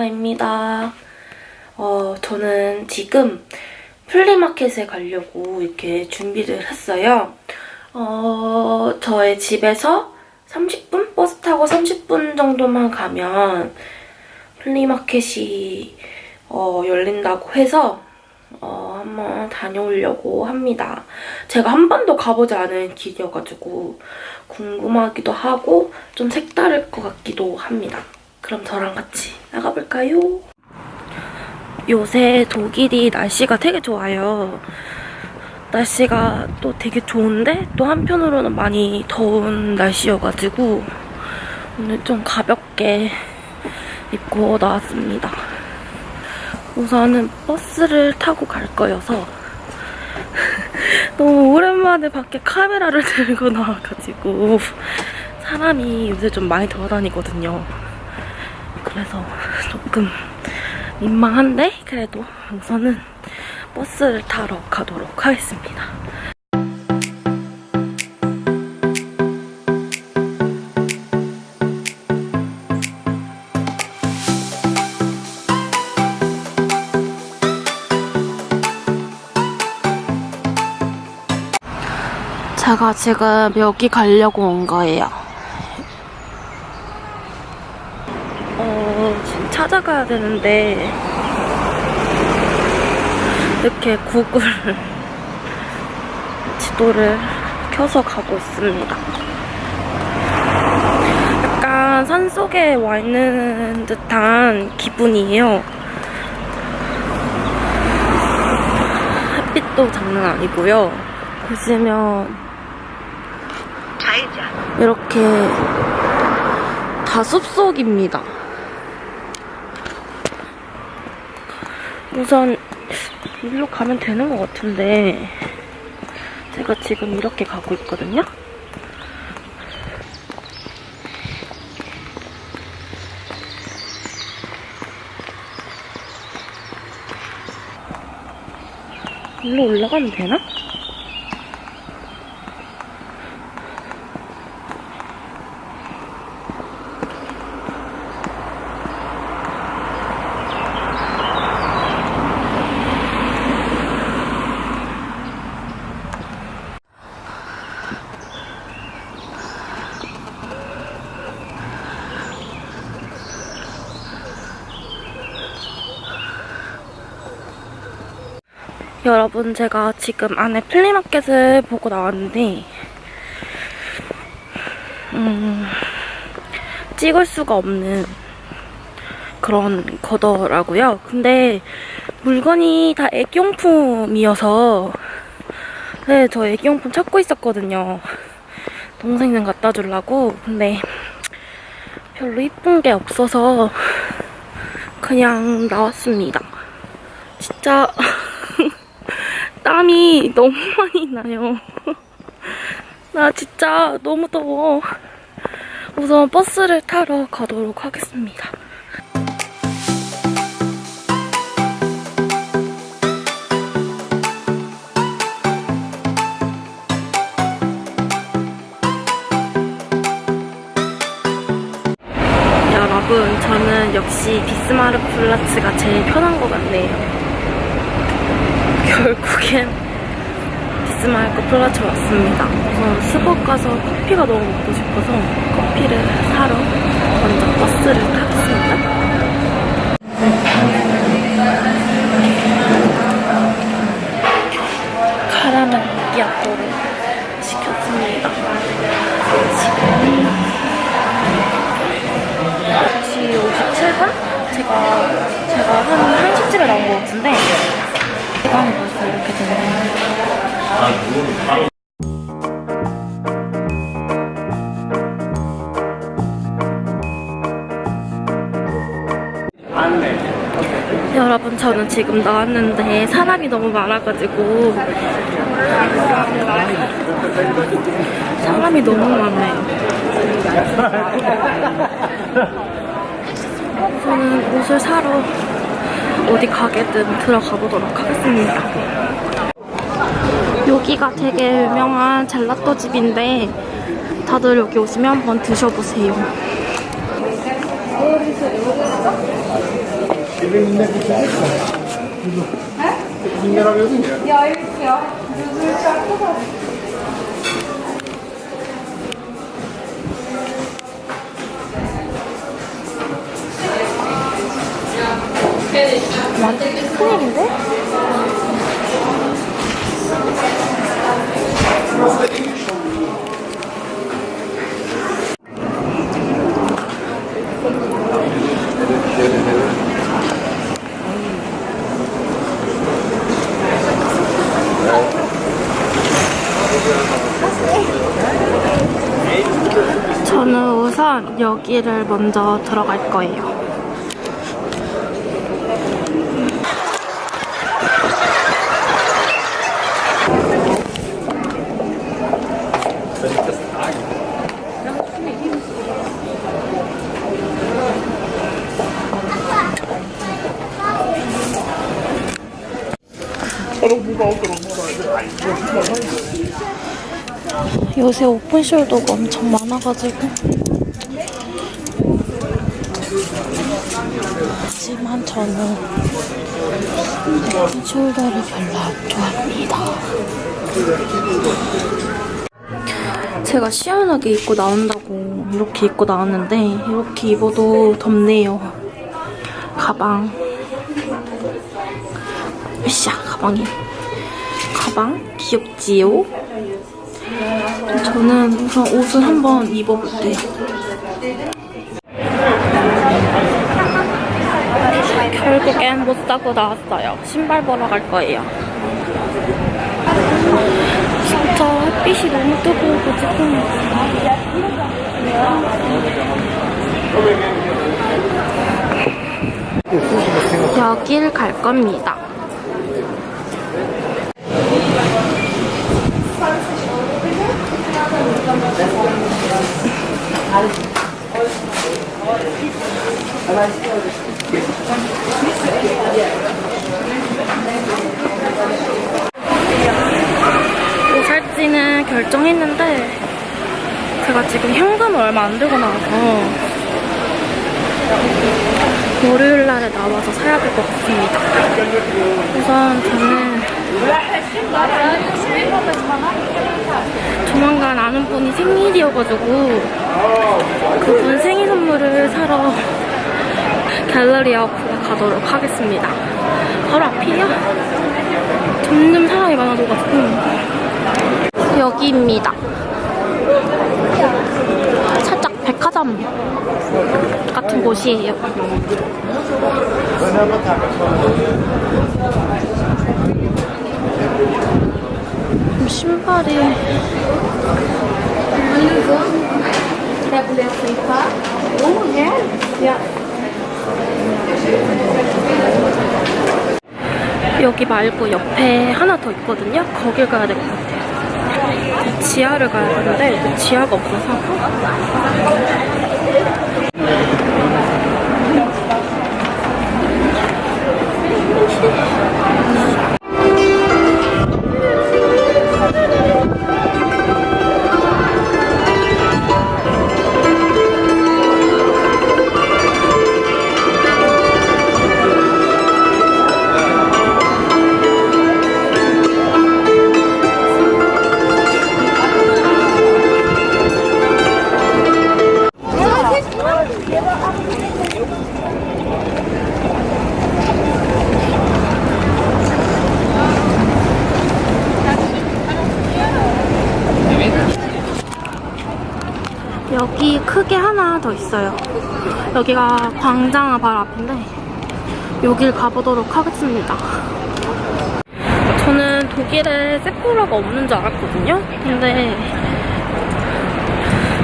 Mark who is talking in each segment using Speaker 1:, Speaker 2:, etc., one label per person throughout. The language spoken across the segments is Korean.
Speaker 1: 경아입니다. 어, 저는 지금 플리마켓에 가려고 이렇게 준비를 했어요. 어, 저의 집에서 30분? 버스 타고 30분 정도만 가면 플리마켓이 어, 열린다고 해서 어, 한번 다녀오려고 합니다. 제가 한 번도 가보지 않은 길이어가지고 궁금하기도 하고 좀 색다를 것 같기도 합니다. 그럼 저랑 같이 나가볼까요? 요새 독일이 날씨가 되게 좋아요. 날씨가 또 되게 좋은데 또 한편으로는 많이 더운 날씨여가지고 오늘 좀 가볍게 입고 나왔습니다. 우선은 버스를 타고 갈 거여서 너무 오랜만에 밖에 카메라를 들고 나와가지고 사람이 요새 좀 많이 돌아다니거든요. 그래서 조금 민망한데 그래도 우선은 버스를 타러 가도록 하겠습니다. 제가 지금 여기 가려고 온 거예요. 어, 지금 찾아가야 되는데, 이렇게 구글 지도를 켜서 가고 있습니다. 약간 산 속에 와 있는 듯한 기분이에요. 햇빛도 장난 아니고요. 보시면 이렇게 다 숲속입니다. 우선 일로 가면 되는 것 같은데 제가 지금 이렇게 가고 있거든요. 일로 올라가면 되나? 여러분 제가 지금 안에 플리마켓을 보고 나왔는데 음, 찍을 수가 없는 그런 거더라고요. 근데 물건이 다 애기용품이어서 네, 저 애기용품 찾고 있었거든요. 동생은 갖다 주려고. 근데 별로 이쁜 게 없어서 그냥 나왔습니다. 진짜 땀이 너무 많이 나요. 나 진짜 너무 더워. 우선 버스를 타러 가도록 하겠습니다. 여러분, 저는 역시 비스마르크 플라츠가 제일 편한 것 같네요. 결국엔 비스마르크 플라츠 왔습니다. 우선 스벅 가서 커피가 너무 먹고 싶어서 커피를 사러 먼저 버스를 타겠습니다. 저는 지금 나왔는데 사람이 너무 많아가지고 사람이 너무 많아요. 저는 옷을 사러 어디 가게든 들어가 보도록 하겠습니다. 여기가 되게 유명한 젤라또 집인데 다들 여기 오시면 한번 드셔보세요. 완전 큰일인데? 저는 우선 여기를 먼저 들어갈 거예요. 요새 오픈숄더가 엄청 많아가지고 하지만 저는 숄더를 별로 안 좋아합니다. 제가 시원하게 입고 나온다고 이렇게 입고 나왔는데 이렇게 입어도 덥네요. 가방. 으쌰 가방이. 가방? 귀엽지요? 저는 우선 옷을 한번 입어볼게요. 결국엔 못 사고 나왔어요. 신발 보러 갈 거예요. 진짜 햇빛이 너무 뜨거워가지고. 여길 갈 겁니다. 뭐 살지는 결정했는데 제가 지금 현금을 얼마 안 들고 나와서 월요일 날에 나와서 사야 될 것 같습니다. 우선 저는 조만간 아는 분이 생일이어가지고 그분 생일 선물을 사러 갤러리 앞으로 가도록 하겠습니다. 바로 앞이에요. 점점 사람이 많아져가지고 여기입니다. 살짝 백화점 같은 곳이에요. 좀 신발이 여기 말고 옆에 하나 더 있거든요. 거길 가야 될 것 같아요. 지하를 가야 되는데 지하가 없어서 더 있어요. 여기가 광장 바로 앞인데 여길 가보도록 하겠습니다. 저는 독일에 세포라가 없는 줄 알았거든요. 근데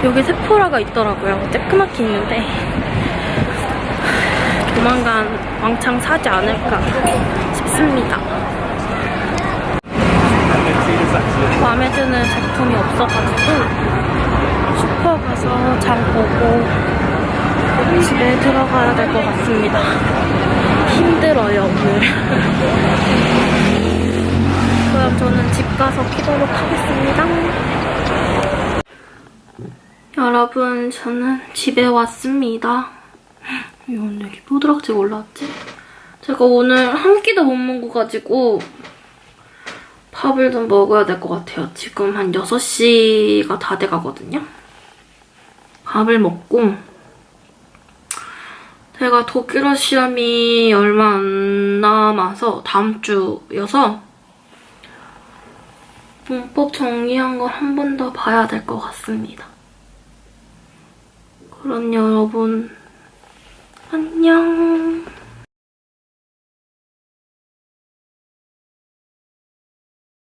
Speaker 1: 여기 세포라가 있더라고요. 쬐끄맣게 있는데 조만간 왕창 사지 않을까 싶습니다. 마음에 드는 제품이 없어가지고 슈퍼 가서 장 보고 집에 들어가야 될 것 같습니다. 힘들어요, 오늘. 그럼 저는 집 가서 키도록 하겠습니다. 여러분, 저는 집에 왔습니다. 이 오늘 이렇게 뽀드락지가 올라왔지? 제가 오늘 한 끼도 못 먹어가지고 밥을 좀 먹어야 될 것 같아요. 지금 한 6시가 다 돼가거든요. 밥을 먹고 제가 독일어 시험이 얼마 안 남아서 다음 주여서 문법 정리한 걸 한 번 더 봐야 될 것 같습니다. 그럼 여러분 안녕.